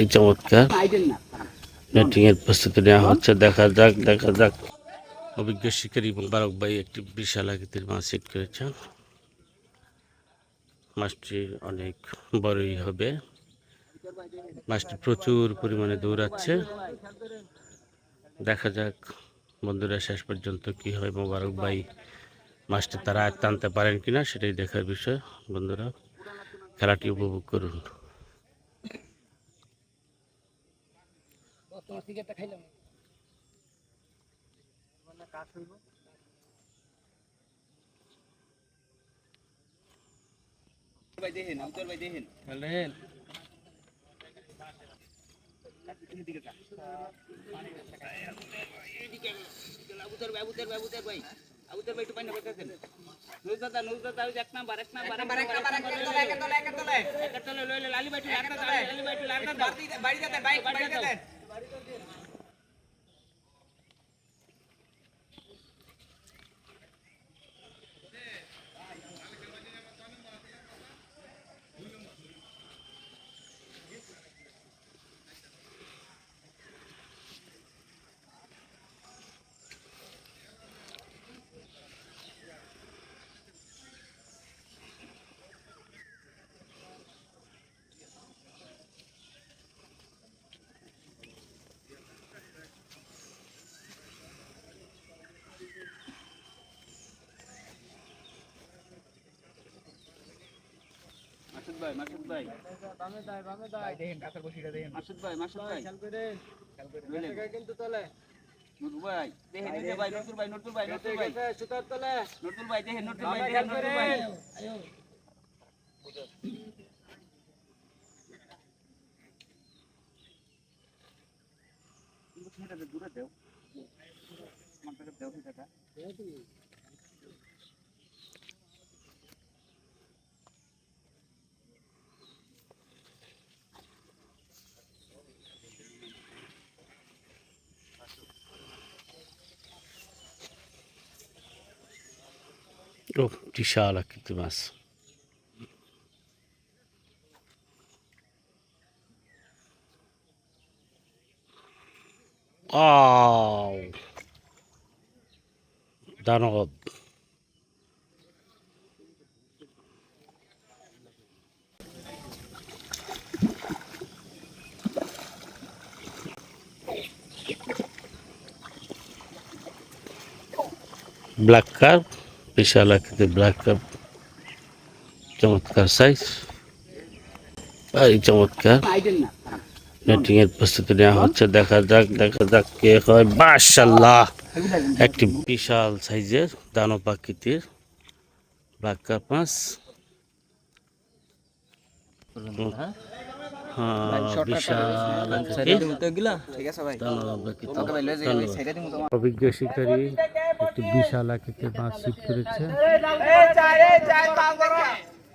এই চমৎকার। এর প্রস্তুতি নেওয়া হচ্ছে, দেখা যাক দেখা যাক। অভিজ্ঞ শিকারী মোবারক ভাই একটি বিশাল আকৃতির মাছ হিট করেছেন। মাছটি অনেক বড়ই হবে। মাছটি প্রচুর পরিমাণে দৌড়াচ্ছে। দেখা যাক, বন্ধুরা, শেষ পর্যন্ত কি হয়। মোবারক ভাই মাছটি তারা আনতে পারেন কিনা, সেটাই দেখার বিষয়। বন্ধুরা, খেলাটি উপভোগ করুন। আবুতর ভাই আবুতর ভাই আবুতর ভাই আবুতর ভাই একটু পানি বলতেছেন নুজদাতা নুজদাতা ওই যে এক নাম্বার এক নাম্বার এক নাম্বার এক নাম্বার এক তলে এক তলে এক তলে এক তলে লইলে লালি ভাই একটু লাগনা দাও লালি ভাই একটু লাগনা দাও বাড়ি যেতে বাইক বাড়ি যেতে Marito, ¿qué? মাসুদ ভাই মাসুদ ভাই। বামে দাই বামে দাই দেখেন কাকার বসিটা দেখেন মাসুদ ভাই মাসুদ ভাই। খেয়াল করে খেয়াল করে কিন্তু তলে নুরুল ভাই, দেখেন এই ভাই, নুরুল ভাই নুরুল ভাই নুরুল ভাই। সুতার তলে নুরুল ভাই, দেখেন নুরুল ভাই, দেখেন নুরুল ভাই। দূরে দেও। মানটাকে দেও সেটা বিশাল আকৃতির মাছ আও দানব ব্ল্যাক কার্প বিশাল আকৃতির ব্ল্যাক কার্প চমৎকার সাইজ এই চমৎকার। এর প্রস্তুতি নেওয়া হচ্ছে। দেখা যাক দেখা যাক কে হয়। মাশাল্লাহ একটি বিশাল সাইজের দানব আকৃতির ব্ল্যাক কাপ মাছ অভিজ্ঞ শিকারী। একটি বিশাল আকৃতির মাছ শিট করেছে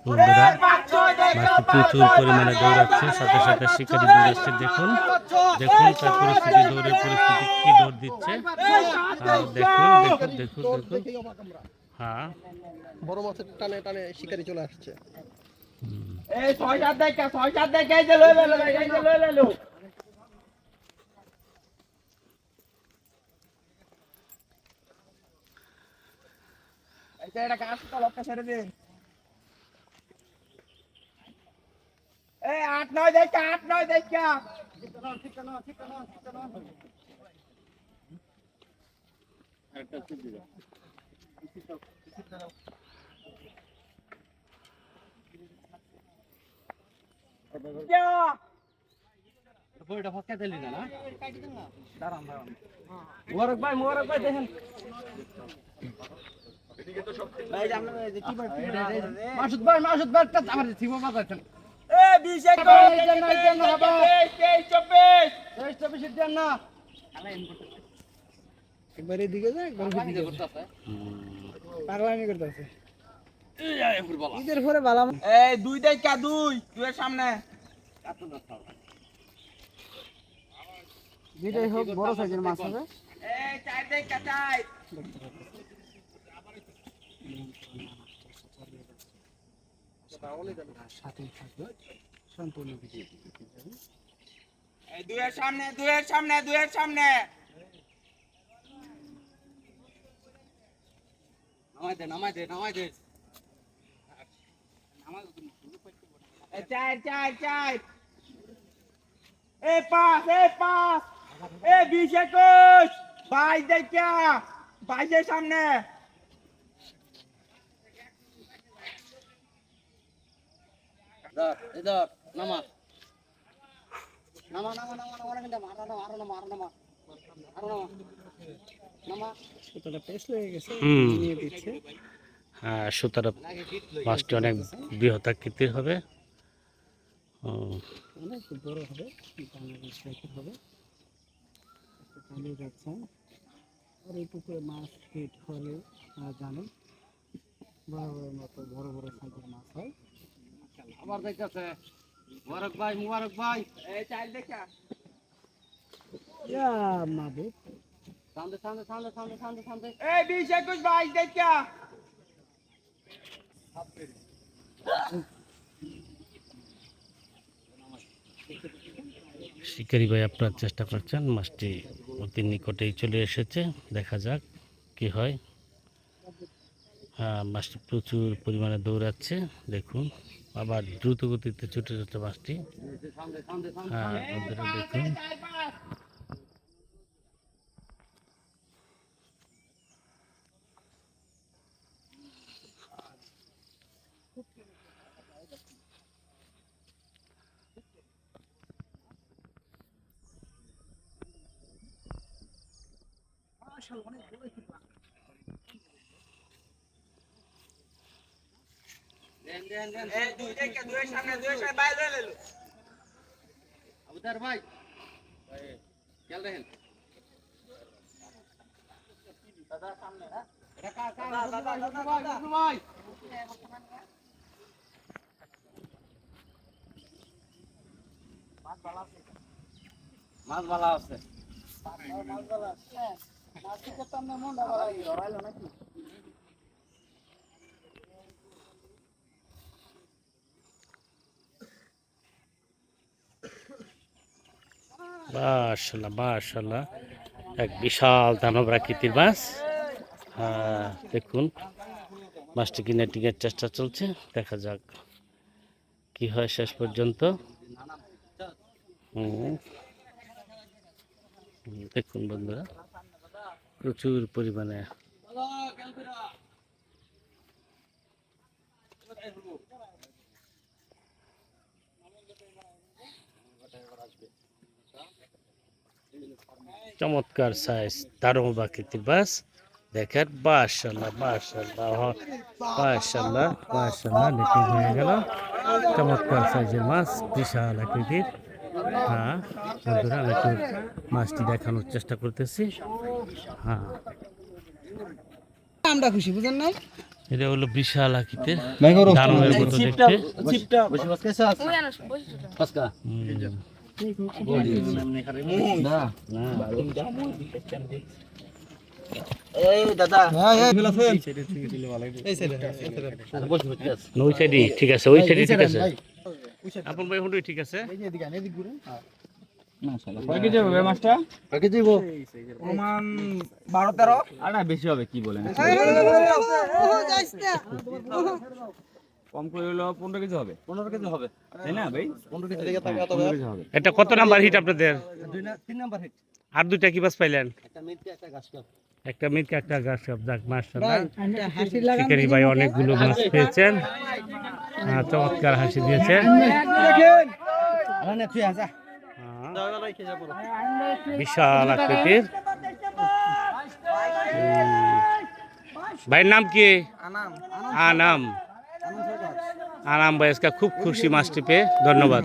বন্ধুরা মাছটি প্রচুর পরিমাণে দৌড়াচ্ছে। সাথে সাথে শিকারি দৌড়াচ্ছে দেখুন। দেখুন তার পরিস্থিতি দৌড়ের পরিস্থিতি কি দৌড় দিচ্ছে। দেখুন দেখুন দেখুন দেখুন। হ্যাঁ। বড় মাছের টানে টানে শিকারি চলে আসছে। এই ছয় সাত দেখা ছয় সাত দেখা এই যে এই যে এটা কাজ তো লক্ষ্য ছেড়ে দিন? এই আট নয় দেখা, আট নয় দেখা। মোরক ভাই মোরক ভাই, দেখেন। মাসুদ ভাই মাসুদ ভাই আমার থিমো বাজাইছেন এ 20 এক না। একবার এদিকে যায় একবার ওদিকে যায়। পাগলামি করতেছে ঈদের পরে বালা এই দুই দেখা দুই তুই সামনে। যেটাই হোক বড় সাইজের মাছ হবে। এই চার দেখা চাই সাথে থাকবে সম্পূর্ণ ভিডিও এই দুয়ের সামনে দুয়ের সামনে দুয়ের সামনে। নামাই দে নামাই দে নামাই দে। চার চার চার। এ পাস এ পাস এ বিশ একুশ। বাইশ দেখা বাইশের সামনে। ধর নামা। নামা নামা নামা নামা নামা আরও নামা আরও নামা আরও নামা আরও নামা নামা। কতটা পেস লেগে গেছে নিয়ে দিচ্ছে। হ্যাঁ সুতরাং লাগে মাছটি অনেক বৃহতাকৃতির হবে। অনেক বড় হবে হবে। একটু যাচ্ছে। আর এই পুকুরে মাছ হিট হলে জানেন বড় বড় মতো বড় বড় সাইজের মাছ হয়। আবার দেখতেছে। মুবারক ভাই মুবারক ভাই। এই চার দেখা। ইয়া মাবুদ সামনে সামনে সামনে সামনে সামনে সামনে। এই বিশ একুশ বাইশ দেখা। শিকারি ভাই আপনার চেষ্টা করছেন মাছটি অতি নিকটেই চলে এসেছে। দেখা যাক কি হয়। হ্যাঁ মাছটি প্রচুর পরিমাণে দৌড়াচ্ছে দেখুন। আবার দ্রুত গতিতে ছুটে ছুটে সামনে হ্যাঁ দেন দেন দেন এই দুই দেখা দুয়ের সামনে দুয়ের সামনে বাইরে লেলো আবুদার ভাই। খেয়াল রাখেন। দাদা সামনে হ্যাঁ এটা কার কার দাদা দাদা ভাই ভাই মাছ ভালো আছে মাশাল্লাহ মাশাল্লাহ। এক বিশাল দানব আকৃতির মাছ। হ্যাঁ দেখুন, মাছটি কিনে টিকের চেষ্টা চলছে। দেখা যাক কি হয় শেষ পর্যন্ত। দেখুন বন্ধুরা, প্রচুর পরিমাণে। চমৎকার সাইজ দারুণ আকৃতির মাছ দেখেন মাশাল্লাহ মাশাল্লাহ মাশাল্লাহ মাশাল্লাহ নিখুঁত হয়ে গেল। চমৎকার সাইজের মাছ বিশাল আকৃতির। হ্যাঁ বন্ধুরা আমি একটু মাছটি দেখানোর চেষ্টা করতেছি। হ্যাঁ। আমরা খুশি বুঝেন নাই? এটা হলো বিশাল আকৃতির দানবের মতো দেখতে। ঠিক আছে ওই সাইডই ঠিক আছে আপন ভাই হুন্ডুই ঠিক আছে বারো তেরো আর বেশি হবে কি বলেন কম করে হলো পনেরো কেজি হবে। পনেরো কেজি হবে। তাই না ভাই? পনেরো কেজি হবে। এটা কত নাম্বার হিট আপনাদের? তিন নাম্বার হিট। আর দুইটা কি বাস পাইলেন? একটা মিথ্যে একটা গাছ কাপ। একটা মিটকে একটা গাছ সব যাক মাশাআল্লাহ। শিকারি ভাই অনেকগুলো মাছ পেয়েছেন। চমৎকার হাসি হ্যাঁ, বিশাল আকৃতির। ভাইয়ের নাম কি? আনাম। আনাম। ভাই আজকে খুব খুশি মাছটি পেয়ে ধন্যবাদ।